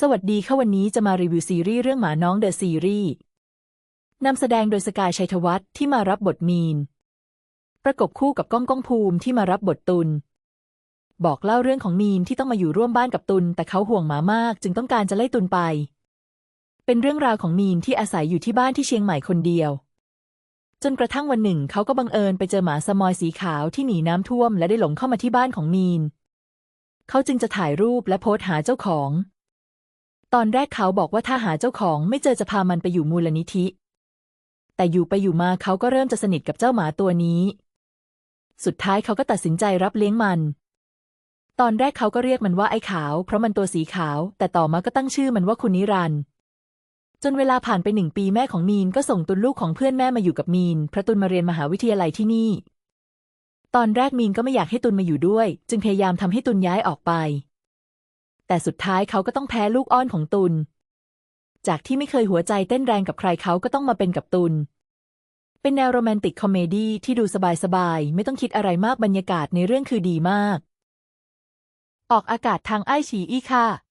สวัสดีค่ะวันนี้จะมารีวิวซีรีส์เรื่องหมาน้องเดอะซีรีส์นำแสดงโดยสกายชัยธวัฒน์ที่มารับบทมีน ประกบคู่กับก้องก้องภูมิที่มารับบทตุล บอกเล่าเรื่องของมีนที่ต้องมาอยู่ร่วมบ้านกับตุลแต่เขาห่วงหมามาก จึงต้องการจะไล่ตุลไป เป็นเรื่องราวของมีนที่อาศัยอยู่ที่บ้านที่เชียงใหม่คนเดียว จนกระทั่งวันหนึ่งเขาก็บังเอิญไปเจอหมาสมอยสีขาวที่หนีน้ำท่วม และได้หลงเข้ามาที่บ้านของมีน เขาจึงจะถ่ายรูปและโพสต์หาเจ้าของ ตอนแรกเขาบอกว่าถ้าหาเจ้าของไม่เจอจะพามันไปอยู่มูลนิธิ แต่อยู่ไปอยู่มาเขาก็เริ่มจะสนิทกับเจ้าหมาตัวนี้ สุดท้ายเขาก็ตัดสินใจรับเลี้ยงมัน ตอนแรกเขาก็เรียกมันว่าไอ้ขาว เพราะมันตัวสีขาว แต่ต่อมาก็ตั้งชื่อมันว่าคุณนิรันด์จนเวลาผ่านไปหนึ่งปีแม่ของมีนก็ส่งตุนลูกของเพื่อนแม่มาอยู่กับมีนเพราะตุนมาเรียนมหาวิทยาลัยที่นี่ ตอนแรกมีนก็ไม่อยากให้ตุนมาอยู่ด้วย จึงพยายามทำให้ตุนย้ายออกไป แต่สุดท้ายเขาก็ต้องแพ้ลูกอ้อนของตุล จากที่ไม่เคยหัวใจเต้นแรงกับใครเขาก็ต้องมาเป็นกับตุล เป็นแนวโรแมนติกคอมเมดี้ที่ดูสบายๆ ไม่ต้องคิดอะไรมากบรรยากาศในเรื่องคือดีมาก ออกอากาศทางไอฉีอีค่ะ